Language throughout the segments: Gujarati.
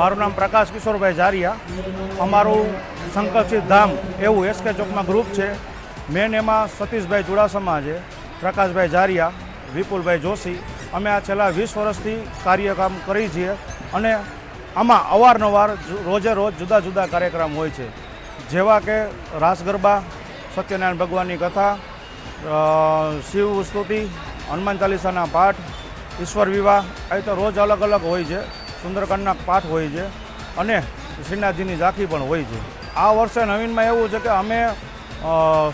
મારું નામ પ્રકાશ કિશોરભાઈ જારિયા. અમારું સંકલ્પસિદ્ધ ધામ એવું એસકે ચોકમાં ગ્રુપ છે. મેન એમાં સતીશભાઈ ચુડાસમા છે, પ્રકાશભાઈ જારિયા, વિપુલભાઈ જોશી. અમે આ છેલ્લા વીસ વર્ષથી કાર્યક્રમ કરી છીએ અને આમાં અવારનવાર રોજે રોજ જુદા જુદા કાર્યક્રમ હોય છે. જેવા કે રાસ ગરબા, સત્યનારાયણ ભગવાનની કથા શિવ સ્તુતિ, હનુમાન ચાલીસાના પાઠ, ઈશ્વર વિવાહ એ તો રોજ અલગ અલગ હોય છે. સુંદરકાંડના પાઠ હોય છે અને શ્રીનાથજીની ઝાંખી પણ હોય છે. આ વર્ષે નવીનમાં એવું છે કે અમે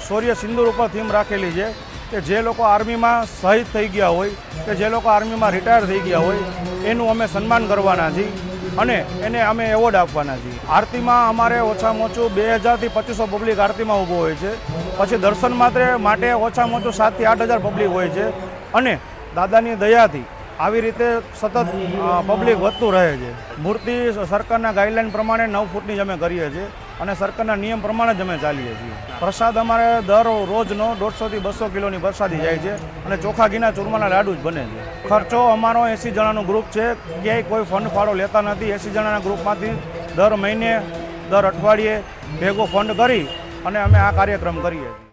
શૌર્ય સિંદૂર ઉપર થીમ રાખેલી છે કે જે લોકો આર્મીમાં શહીદ થઈ ગયા હોય, કે જે લોકો આર્મીમાં રિટાયર થઈ ગયા હોય, એનું અમે સન્માન કરવાના છીએ અને એને અમે એવોર્ડ આપવાના છીએ. આરતીમાં અમારે ઓછામાં ઓછું બે હજારથી પચીસો પબ્લિક આરતીમાં ઊભો હોય છે. પછી દર્શન માત્ર માટે ઓછામાં ઓછું સાતથી આઠ હજાર પબ્લિક હોય છે. અને દાદાની દયાથી આવી રીતે સતત પબ્લિક વધતું રહે છે. મૂર્તિ સરકારના ગાઈડલાઈન પ્રમાણે નવ ફૂટની જ અમે કરીએ છીએ અને સરકારના નિયમ પ્રમાણે જ અમે ચાલીએ છીએ. પ્રસાદ અમારે દર રોજનો દોઢસોથી બસો કિલોની પ્રસાદી જાય છે અને ચોખા ઘીના ચૂરમાના લાડુ જ બને છે. ખર્ચો અમારો એંસી જણાનું ગ્રુપ છે. ક્યાંય કોઈ ફંડ ફાળો લેતા નથી. એંસી જણાના ગ્રુપમાંથી દર મહિને, દર અઠવાડિયે ભેગો ફંડ કરી અને અમે આ કાર્યક્રમ કરીએ છીએ.